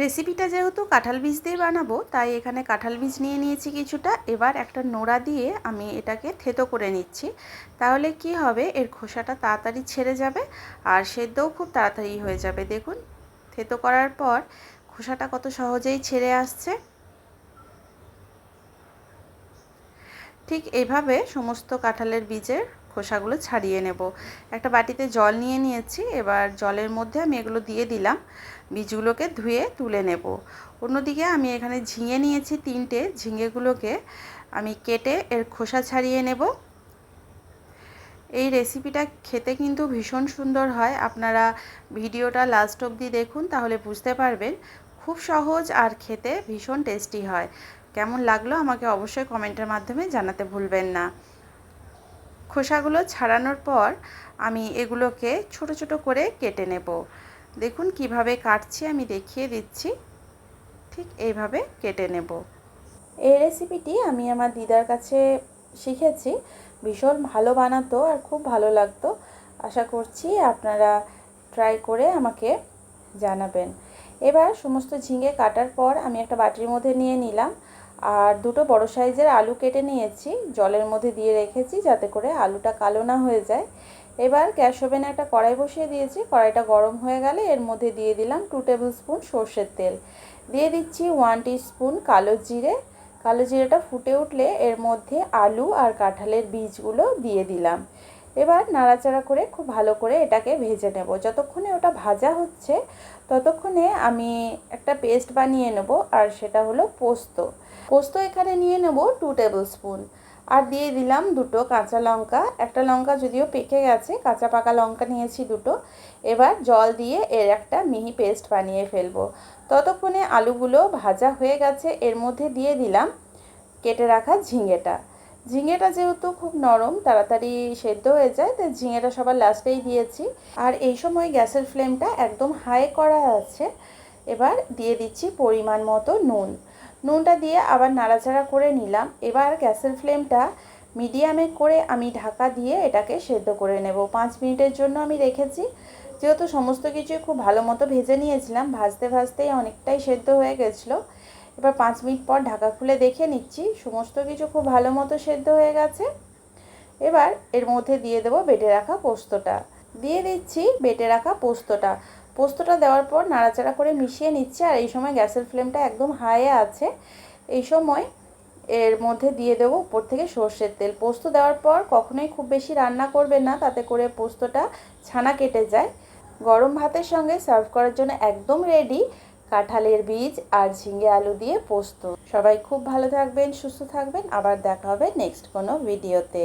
রেসিপিটা যেহেতু কাঁঠাল বীজ দিয়ে বানাবো, তাই এখানে কাঁঠাল বীজ নিয়ে নিয়েছি কিছুটা। এবার একটা নোড়া দিয়ে আমি এটাকে থেতো করে নিচ্ছি। তাহলে কি হবে, এর খোসাটা তাড়াতাড়ি ছেড়ে যাবে আর সেদ্ধও খুব তাড়াতাড়ি হয়ে যাবে। দেখুন, থেতো করার পর খোসাটা কত সহজেই ছেড়ে আসছে। ঠিক এইভাবে সমস্ত কাঁঠালের বীজের খোসাগুলো ছাড়িয়ে নেব। একটা বাটিতে জল নিয়ে নিয়েছি, এবার জলের মধ্যে আমি এগুলো দিয়ে দিলাম। বীজগুলোকে ধুয়ে তুলে নেব। অন্যদিকে আমি এখানে ঝিঙে নিয়েছি তিনটে। ঝিঙেগুলোকে আমি কেটে এর খোসা ছাড়িয়ে নেব। এই রেসিপিটা খেতে কিন্তু ভীষণ সুন্দর হয়। আপনারা ভিডিওটা লাস্ট অবধি দেখুন, তাহলে বুঝতে পারবেন খুব সহজ আর খেতে ভীষণ টেস্টি হয়। কেমন লাগল আমাকে অবশ্যই কমেন্টের মাধ্যমে জানাতে ভুলবেন না। খোসাগুলো ছাড়ানোর পর আমি এগুলোকে ছোট ছোট করে কেটে নেব। দেখুন কীভাবে কাটছি, আমি দেখিয়ে দিচ্ছি। ঠিক এইভাবে কেটে নেব। এই রেসিপিটি আমি আমার দিদার কাছে শিখেছি। ভীষণ ভালো বানাতো আর খুব ভালো লাগতো। আশা করছি আপনারা ট্রাই করে আমাকে জানাবেন। এবার সমস্ত ঝিঙে কাটার পর আমি একটা বাটির মধ্যে নিয়ে নিলাম। আর দুটো বড় সাইজের আলু কেটে নিয়েছি। জলের মধ্যে দিয়ে রেখেছি যাতে করে আলুটা কালো না হয়ে যায়। এবার গ্যাস ওভেনে একটা কড়াই বসিয়ে দিয়েছি। কড়াইটা গরম হয়ে গেলে এর মধ্যে দিয়ে দিলাম টু টেবিল স্পুন সর্ষের তেল। দিয়ে দিচ্ছি ওয়ান স্পুন কালো জিরে। কালো জিরেটা ফুটে উঠলে এর মধ্যে আলু আর কাঁঠালের বীজগুলো দিয়ে দিলাম। এবার নাড়াচাড়া করে খুব ভালো করে এটাকে ভেজে নেব। যতক্ষণে ওটা ভাজা হচ্ছে, ততক্ষণে আমি একটা পেস্ট বানিয়ে নেব আর সেটা হলো পোস্ত। পোস্ত এখানে নিয়ে নেব টু টেবিল স্পুন আর দিয়ে দিলাম দুটো কাঁচা লঙ্কা। একটা লঙ্কা যদিও পেকে গেছে, কাঁচা পাকা লঙ্কা নিয়েছি দুটো। এবার জল দিয়ে এর একটা মিহি পেস্ট বানিয়ে ফেলব। ততক্ষণে আলুগুলো ভাজা হয়ে গেছে, এর মধ্যে দিয়ে দিলাম কেটে রাখা ঝিঙেটা। ঝিঙেটা যেহেতু খুব নরম, তাড়াতাড়ি সেদ্ধ হয়ে যায়, তাই ঝিঙেটা সবার লাস্টেই দিয়েছি। আর এই সময় গ্যাসের ফ্লেমটা একদম হাই করা আছে। এবার দিয়ে দিচ্ছি পরিমাণ মতো নুন। নুনটা দিয়ে আবার নাড়াচাড়া করে নিলাম। এবার গ্যাসের ফ্লেমটা মিডিয়ামে করে আমি ঢাকা দিয়ে এটাকে সেদ্ধ করে নেব। পাঁচ মিনিটের জন্য আমি রেখেছি। যেহেতু সমস্ত কিছুই খুব ভালো মতো ভেজে নিয়েছিলাম, ভাজতে ভাজতেই অনেকটাই সেদ্ধ হয়ে গেছিল। এবার পাঁচ মিনিট পর ঢাকা খুলে দেখে নিচ্ছি, সমস্ত কিছু খুব ভালো মতো সেদ্ধ হয়ে গেছে। এবার এর মধ্যে দিয়ে দেবো বেটে রাখা পোস্তটা। দিয়ে দিচ্ছি বেটে রাখা পোস্তটা। পোস্তটা দেওয়ার পর নাড়াচাড়া করে মিশিয়ে নিচ্ছে, আর এই সময় গ্যাসের ফ্লেমটা একদম হাইয়ে আছে। এই সময় এর মধ্যে দিয়ে দেবো উপর থেকে সর্ষের তেল। পোস্ত দেওয়ার পর কখনোই খুব বেশি রান্না করবেন না, তাতে করে পোস্তটা ছানা কেটে যায়। গরম ভাতের সঙ্গে সার্ভ করার জন্য একদম রেডি। কাঁঠালের বীজ আর ঝিঙে আলু দিয়ে পোস্ত। সবাই খুব ভালো থাকবেন, সুস্থ থাকবেন। আবার দেখা হবে নেক্সট কোনো ভিডিওতে।